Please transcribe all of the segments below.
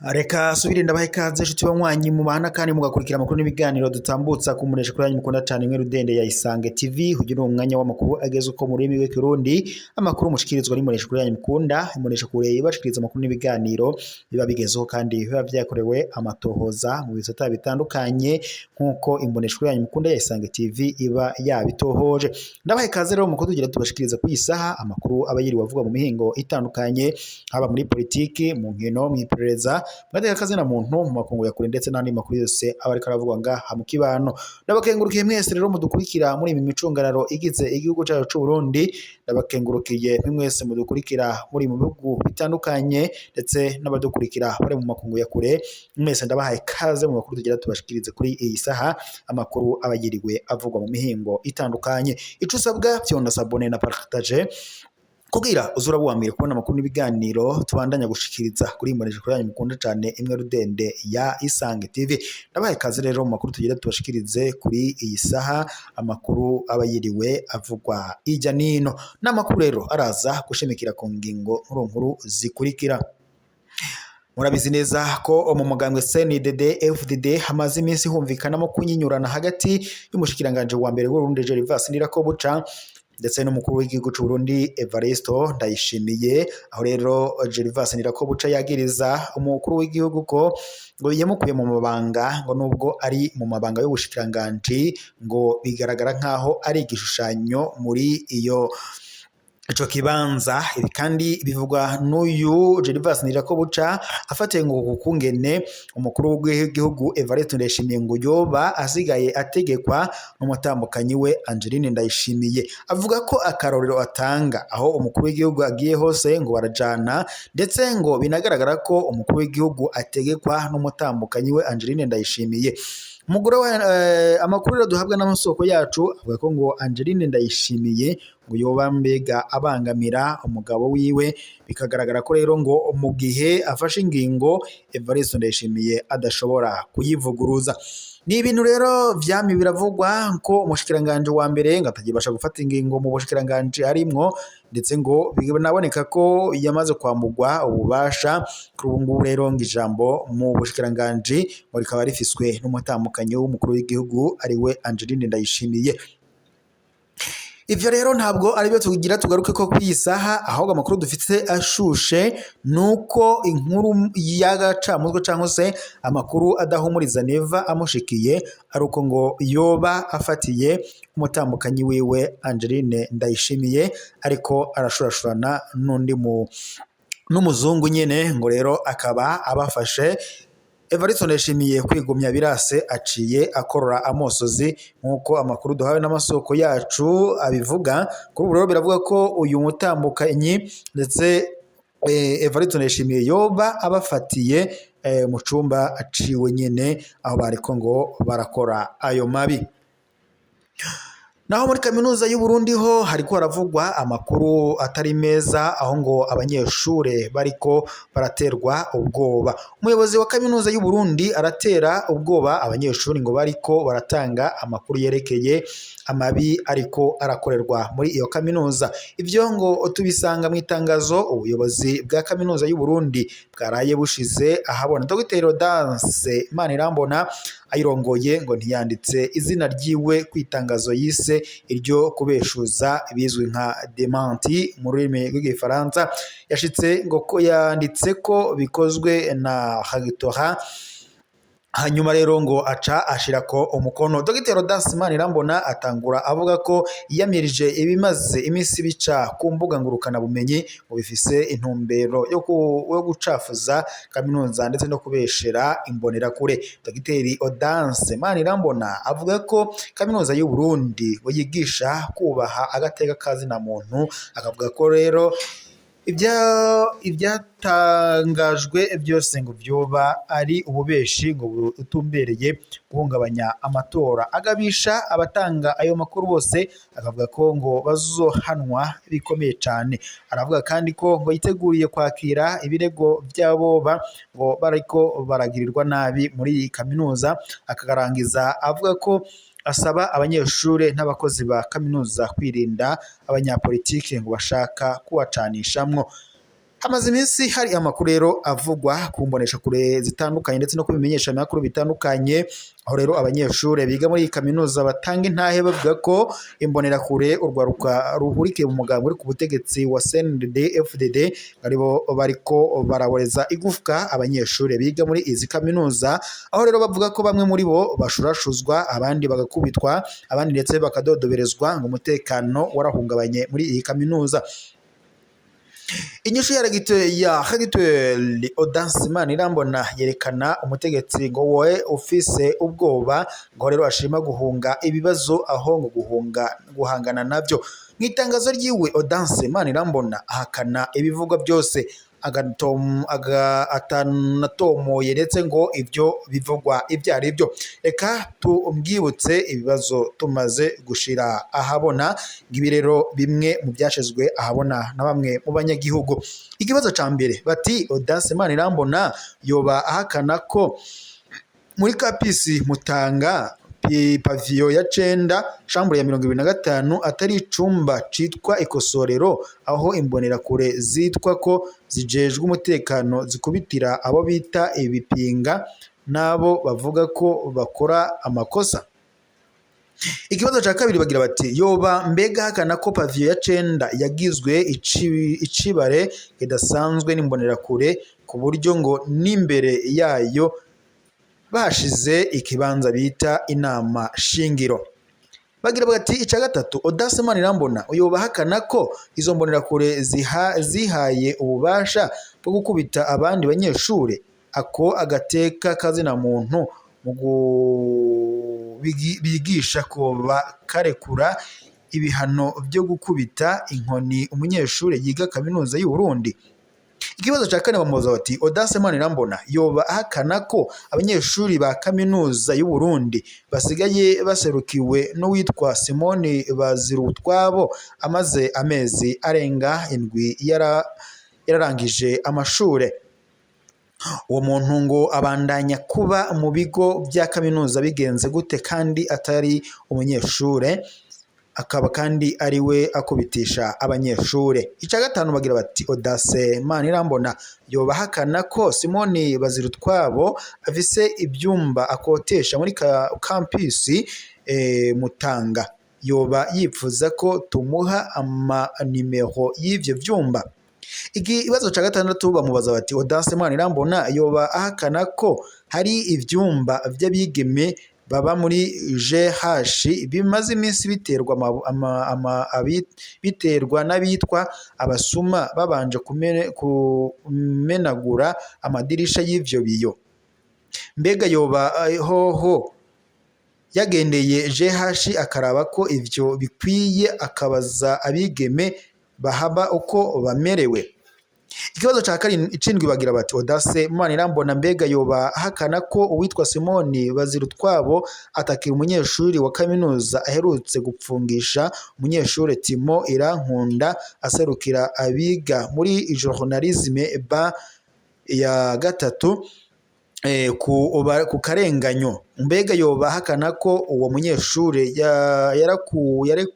reka subire ndabaha ikaze nshuti banywanyi mubana kandi mugakurikira amakuru n'ibiganiro dutambutsa ku munesha kuri yanyu mukunda cyane imwe rudende ya Isange TV ugira uwo mwanya w'amakuru ageze uko mu rurimi rw'ikirundi. Amakuru mushikirizwa n'umunesha kuri yanyu mukunda imunesha kure ibashikiriza amakuru n'ibiganiro biba bigezeho kandi biba byakorewe amatohoza mu bisata bitandukanye nk'uko imbonesha kuri yanyu mukunda ya Isange TV iba yabitohoje. Ndabaha ikaze rero mukuru tugira tubashikiriza ku isaha amakuru aba yiriwe avuga mu mihingo itandukanye haba muri politiki mu nkino mu iperereza mwateka akazina muntu mu makungu ya kure ndetse n'andi makuru yose aba ariko aravugwa ngaha mu kibano. Ndabakengurukiye mwese rero mudukurikira muri imi micungararo igize igihugu cyacu cy'u Burundi ndabakengurukiye mwese mudukurikira muri mu bihugu bitandukanye ndetse n'abadukurikira bari mu makungu ya kure mwese ndabahaye kaze mu makuru tugira tubashikirize kuri iyi saha amakuru abagiriwe avugwa mu mihingo itandukanye. Ico usabwa vyonda sabone na partage kugira uzura buwambere kubona amakuru n'ibiganiro tubandanya gushikiriza kuri imbonesha kuri yanyu mukunda cyane imwe rudende ya Isange TV ndabaye kaze rero mu makuru tugira tubashikirize kuri iyi saha amakuru aba yiriwe avugwa ijya nino n'amakuru rero araza gushimikira ku ngingo nkuru nkuru zikurikira. Murabizi neza ko mu mugambwe CNDD FDD hamaze iminsi humvikanamo kunyinyurana hagati y'umushikiranganje wa mbere w'Urundi Gervas Ndirakobuca ndetse n'umukuru w'igihugu cy'u Burundi Evaristo Ndayishimiye. Aho rero Gervas Ndirakobuca yagiriza umukuru w'igihugu ko ngo yamukuye mu mabanga ngo nubwo ari mu mabanga y'ubushikiranganji ngo bigaragara nk'aho ari igishushanyo muri iyo ico kibanza. Ibi kandi bivugwa n'uyu Gervas Ndirakobuca afatiye ngo kukungene umukuru w'igihugu Evariste Ndayishimiye ngo yoba asigaye ategekwa n'umutambukanyi we Angeline Ndayishimiye. Avuga ko akarorero atanga aho umukuru w'igihugu agiye hose ngo barajana ndetse ngo binagaragara ko umukuru w'igihugu ategekwa n'umutambukanyi we Angeline Ndayishimiye. Umugore we eh, amakuru duhabwa n'amasoko yacu avuga ko ngo Angeline Ndayishimiye ngo yoba mbega abangamira umugabo wiwe bikagaragara ko rero ngo mu gihe afashe ingingo Evariste Ndayishimiye adashobora kuyivuguruza. Ni ibintu rero vyami biravugwa ko umushikiranganje wa mbere ngo atagibasha gufata ingingo mu bushikiranganje harimwo ndetse ngo binaboneka ko yamaze kwambugwa ububasha kuri ubu ngubu rero ngo ijambo mu bushikiranganje ngo rikaba rifiswe n'umutambukanyi w'umukuru w'igihugu ari we Angeline Ndayishimiye. Ivyo rero ntabwo ari byo tugira tugaruke ko kwiyi saha ahubwo amakuru dufite ashushe nuko inkuru y'agacamutwe cyangwa se amakuru adahumuriza neva amushikiye ari uko ngo yoba afatiye umutambukanyi wiwe Angeline Ndayishimiye ariko arashurashurana n'undi mu n'umuzungu nyene ngo rero akaba abafashe Evariste Ndayishimiye kwigumya birase aciye akorora amosozi nk'uko amakuru duhawe n'amasoko yacu abivuga. Kuri ubu rero biravuga ko uyu mutambukanyi ndetse Evariste Ndayishimiye yoba abafatiye mu cumba aciwe nyene aho bariko ngo barakora ayo mabi. Naho muri kaminuza y'u Burundi ho hariko haravugwa amakuru atari meza aho ngo abanyeshure bariko baraterwa ubwoba. Umuyobozi wa kaminuza y'u Burundi aratera ubwoba abanyeshuri ngo bariko baratanga amakuru yerekeye amabi ariko arakorerwa muri iyo kaminuza. Ivyo ngo tubisanga mu itangazo ubuyobozi bwa kaminuza y'u Burundi bwaraye bushize ahabona. Dr. Dance Manirambona ayirongoye ngo ntiyanditse izina ryiwe ku itangazo yise iryo kubeshuza bizwi nka dementi mu rurimi rw'igifaransa. Yashitse ngo ko yanditse ko bikozwe na Hagitora hanyuma rero ngo aca ashirako umukono. Dr. Dance Manirambona atangura avuga ko yiyamirije ibimaze iminsi bica ku mbuga ngurukana bumenyi ngo bifise intumbero yo gucafuza kaminuza ndetse no kubeshera imbonerakure. Dr. Odance Manirambona avuga ko kaminuza y'u Burundi ngo yigisha kubaha agateka kazina muntu akavuga ko rero ibyatangajwe byose ngo byoba ari ububeshi ngo butumbereye guhungabanya amatora. Agabisha abatanga ayo makuru bose akavuga ko ngo bazohanwa bikomeye cyane aravuga kandi ko ngo yiteguriye kwakira ibirego by'aboba ngo bariko baragirirwa nabi muri iyi kaminuza akarangiza avuga ko asaba abanyeshuri n'abakozi ba kaminuza kwirinda abanyapolitiki ngo bashaka kubacanishamwo. Hamaze iminsi hari amakuru rero avugwa ku mbonesha kure zitandukanye ndetse no ku bimenyesha amakuru bitandukanye aho rero abanyeshuri biga muri iyi kaminuza batanga intahe bavuga ko imbonerakure urwaruka ruhurikiye mu mugambi uri ku butegetsi wa CNDD FDD ari bo bariko baraboreza igufwa abanyeshuri biga muri izi kaminuza aho rero bavuga ko bamwe muri bo bashurashuzwa abandi bagakubitwa abandi ndetse bakadodoberezwa ngo umutekano warahungabanye muri iyi kaminuza. Inyishu ya ya regiteri Audace Manirambona yerekana umutegetsi ngo wowe ufise ubwoba ngo rero ashima guhunga ibibazo aho ngo guhunga guhangana na byo. Mu itangazo ryiwe Audace Manirambona ahakana ibivugwa byose. Atanatomoye ndetse ngo ibyo bivugwa ibyo ari byo reka tumbwibutse ibibazo tumaze gushira ahabona ngibi rero bimwe mu byashizwe ahabona na bamwe mu banyagihugu. Ikibazo ca mbere bati Audace Manirambona yoba ahakana ko muri kapisi mutanga paviyo ya cenda shambure ya mirongo ibiri na gatanu atari icumba citwa ikosorero aho imbonerakure zitwa ko zijejwe umutekano zikubitira abo bita ibipinga n'abo bavuga ko bakora amakosa. Ikibazo cya kabiri bagira bati yoba mbega hakana ko paviyo ya cenda yagizwe ici- icibare kidasanzwe n'imbonerakure ku buryo ngo n'imbere yayo bashize ikibanza bita inama shingiro. Bagira bati icya gatatu Audace Manirambona yoba ahakana ko izo mbonerakure ziha, zihaye ububasha bwo gukubita abandi banyeshuri ako agateka kazina muntu mu bigisha ko bakarekura ibihano byo gukubita inkoni umunyeshuri yiga kaminuza y'u Burundi ikibazo cya kane bamubaza bati Audace Manirambona yoba ahakana ko abanyeshuri ba kaminuza y'u Burundi basigaye baserukiwe n'uwitwa Simoni Bazirutwabo amaze amezi arenga indwi yara yararangije amashure? Uwo muntu ngo abandanya kuba mu bigo bya kaminuza bigenze gute kandi atari umunyeshure akaba kandi ari we akubitisha abanyeshure icya gatanu bagira bati Audace Manirambona yoba ahakana ko Simoni Bazirutwabo afise ibyumba akotesha muri ka campus eh, Mutanga. Yoba yipfuza ko tumuha amanimero y'ivyo vyumba. Ikibazo cya gatandatu bamubaza bati Audace Manirambona yoba ahakana ko hari ivyumba vy'abigeme baba muri GH bimaze iminsi biterwa biterwa n'abitwa abasuma babanje kumenagura amadirisha y'ivyo biyo. Mbega yoba eh, hoho yagendeye GH akaraba ko ivyo bikwiye akabaza abigeme bahaba uko bamerewe. Ikibazo cya karindwi bagira bati Audace Manirambona mbega yoba ahakana ko uwitwa Simoni Bazirutwabo atakira umunyeshuri wa kaminuza aherutse gupfungisha umunyeshuri Timo Irankunda aserukira abiga muri journalisme ba ya gatatu eh, ku, karenganyo. Mbega yoba ahakana ko uwo munyeshuri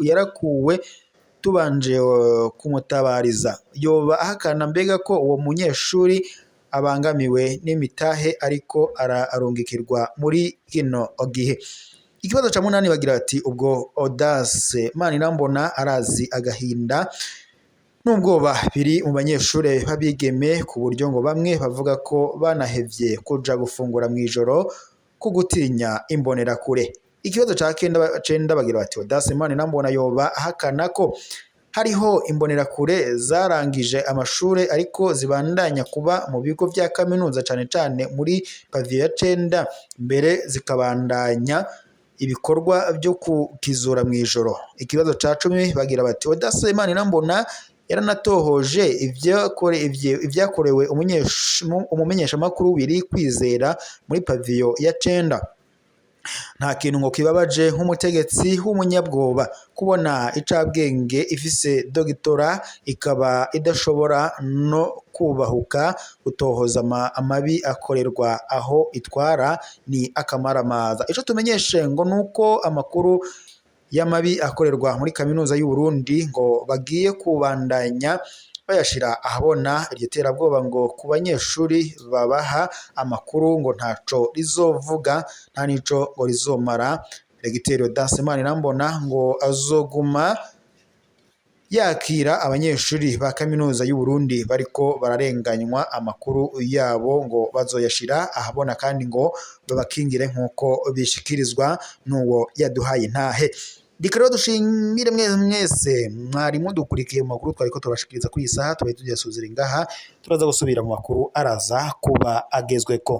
yarakuwe tubanje eh, kumutabariza. Yoba ahakana mbega ko uwo munyeshuri abangamiwe n'imitahe ariko ara- arungikirwa muri kino gihe? Ikibazo cya munani bagira bati ubwo Audace Manirambona arazi agahinda n'ubwoba biri mu banyeshuri b'abigeme ku buryo ngo bamwe bavuga ko banahevye kuja gufungura mu ijoro ku gutinya imbonerakure ikibazo cya kenda bagira bati Audace Manirambona yoba ahakana ko hariho imbonerakure zarangije amashuri ariko zibandanya kuba mu bigo bya kaminuza cyane cyane muri paviyo ya cenda mbere zikabandanya ibikorwa byo kukizura mu ijoro ikibazo cya cumi bagira bati Audace Manirambona yaranatohoje ibyakore- ibye- ibyakorewe umumenyeshamakuru wiri kwizera muri paviyo ya cenda. Nta kintu ngo kibabaje nk'umutegetsi w'umunyabwoba. Kubona icabwenge ifise dogitora ikaba idashobora no kubahuka gutohoza ama- amabi akorerwa aho itwara ni akamaramaza. Ico tumenyeshe ngo nuko amakuru y'amabi akorerwa muri kaminuza y'u Burundi ngo bagiye kubandanya bayashira ahabona iryo terabwoba ngo ku banyeshuri babaha amakuru ngo ntaco rizovuga nta nico ngo rizomara. Regiteri Audace Manirambona ngo azoguma yakira abanyeshuri ba kaminuza y'u Burundi bariko bararenganywa amakuru yabo ngo bazoyashira ahabona kandi ngo babakingire nk'uko bishikirizwa n'uwo yaduhaye intahe. reka rero dushimire mwese mwari mudukurikiye mu makuru twari ko tubashikiriza ku isaha tubaye tuyasuzira ngaha turaza gusubira mu makuru araza kuba agezweko.